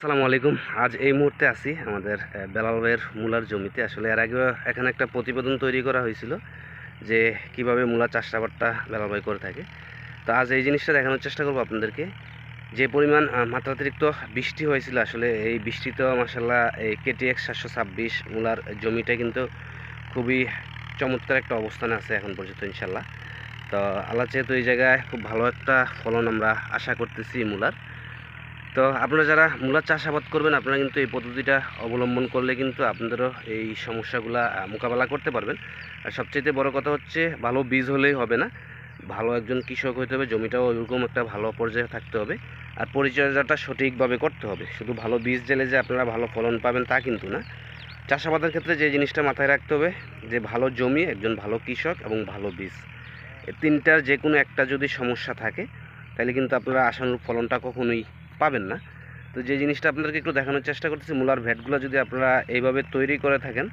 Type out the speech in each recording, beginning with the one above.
আসসালামু আলাইকুম। আজ এই মুহূর্তে আছি আমাদের বেলাল ভাইয়ের মূলার জমিতে। আসলে এর আগে এখানে একটা প্রতিবেদন তৈরি করা হয়েছিল যে কীভাবে মূলা চাষাবাদটা বেলাল ভাই করে থাকে। তো আজ এই জিনিসটা দেখানোর চেষ্টা করব আপনাদেরকে। যে পরিমাণ মাত্রাতিরিক্ত বৃষ্টি হয়েছিল আসলে, এই বৃষ্টিতে মাসাল্লাহ এই কেটিএক্স সাতশো ছাব্বিশ মূলার জমিটা কিন্তু খুবই চমৎকার একটা অবস্থানে আছে এখন পর্যন্ত ইনশাল্লাহ তো আল্লাহ যেহেতু এই জায়গায় খুব ভালো একটা ফলন আমরা আশা করতেছি মূলার। তো আপনারা যারা মূলা চাষাবাদ করবেন, আপনারা কিন্তু এই পদ্ধতিটা অবলম্বন করলে কিন্তু আপনাদেরও এই সমস্যাগুলা মোকাবেলা করতে পারবেন। আর সবচেয়ে বড় কথা হচ্ছে, ভালো বীজ হলেই হবে না। ভালো একজন কৃষক হতে হবে, জমিটাও ওইরকম একটা ভালো পর্যায়ে থাকতে হবে। আর পরিচর্যাটা সঠিকভাবে করতে হবে। শুধু ভালো বীজ জেলে যে আপনারা ভালো ফলন পাবেন তা কিন্তু না। চাষাবাদের ক্ষেত্রে যে জিনিসটা মাথায় রাখতে হবে, যে ভালো জমি, একজন ভালো কৃষক এবং ভালো বীজ। তিনটার যে কোনো একটা যদি সমস্যা থাকে তাহলে কিন্তু আপনারা আশানুরূপ ফলনটা কখনোই পাবেন না। তো যে জিনিসটা আপনাদেরকে একটু দেখানোর চেষ্টা করতেছি, মূলার ভ্যাটগুলো যদি আপনারা এইভাবে তৈরি করে থাকেন,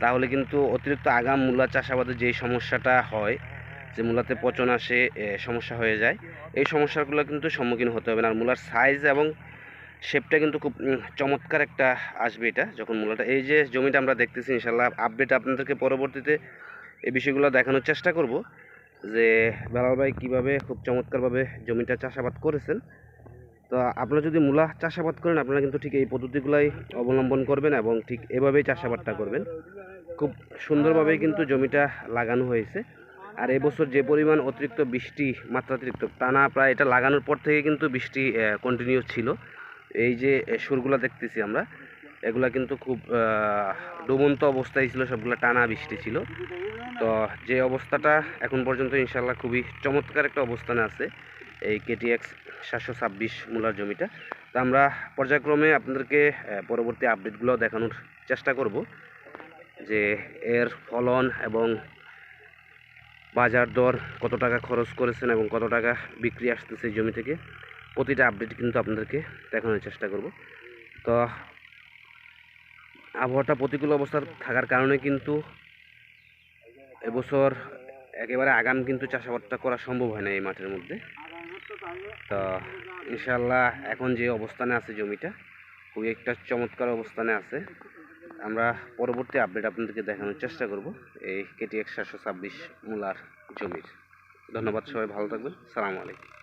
তাহলে কিন্তু অতিরিক্ত আগাম মূলা চাষাবাদে যেই সমস্যাটা হয়, যে মূলাতে পচন আসে সমস্যা হয়ে যায়, এই সমস্যাগুলো কিন্তু সম্মুখীন হতে হবে না। আর মূলার সাইজ এবং শেপটা কিন্তু খুব চমৎকার একটা আসবে এটা, যখন মূলাটা, এই যে জমিটা আমরা দেখতেছি ইনশাল্লাহ আপডেট আপনাদেরকে পরবর্তীতে এই বিষয়গুলো দেখানোর চেষ্টা করব, যে বেলাল ভাই কীভাবে খুব চমৎকারভাবে জমিটা চাষাবাদ করেছেন। তো আপনারা যদি মূলা চাষাবাদ করেন, আপনারা কিন্তু ঠিক এই পদ্ধতিগুলাই অবলম্বন করবেন এবং ঠিক এভাবেই চাষাবাদটা করবেন। খুব সুন্দরভাবেই কিন্তু জমিটা লাগানো হয়েছে। আর এবছর যে পরিমাণ অতিরিক্ত বৃষ্টি, মাত্রাতিরিক্ত টানা প্রায় এটা লাগানোর পর থেকে কিন্তু বৃষ্টি কন্টিনিউ ছিল। এই যে সুরগুলো দেখতেছি আমরা, এগুলা কিন্তু খুব ডুবন্ত অবস্থায় ছিল, সবগুলো টানা বৃষ্টি ছিল। তো যে অবস্থাটা এখন পর্যন্ত ইনশাল্লাহ খুবই চমৎকার একটা অবস্থানে আছে। এই কেটিএক্স সাতশো ছাব্বিশ মূলার জমিটা। তো আমরা পর্যায়ক্রমে আপনাদেরকে পরবর্তী আপডেটগুলো দেখানোর চেষ্টা করব যে এর ফলন এবং বাজার দর কত টাকা খরচ করেছেন এবং কত টাকা বিক্রি আসতেছে এই জমি থেকে, প্রতিটা আপডেট কিন্তু আপনাদেরকে দেখানোর চেষ্টা করব। তো আবহাওয়াটা প্রতিকূল অবস্থা থাকার কারণে কিন্তু এবছর একেবারে আগাম কিন্তু চাষাবাদটা করা সম্ভব হয় না এই মাঠের মধ্যে। তো ইনশাল্লাহ এখন যে অবস্থানে আছে জমিটা, খুবই একটা চমৎকার অবস্থানে আছে। আমরা পরবর্তী আপডেট আপনাদেরকে দেখানোর চেষ্টা করব এই কেটি সাতশো ছাব্বিশ মূলার জমির। ধন্যবাদ সবাই, ভালো থাকবেন। সালামু আলাইকুম।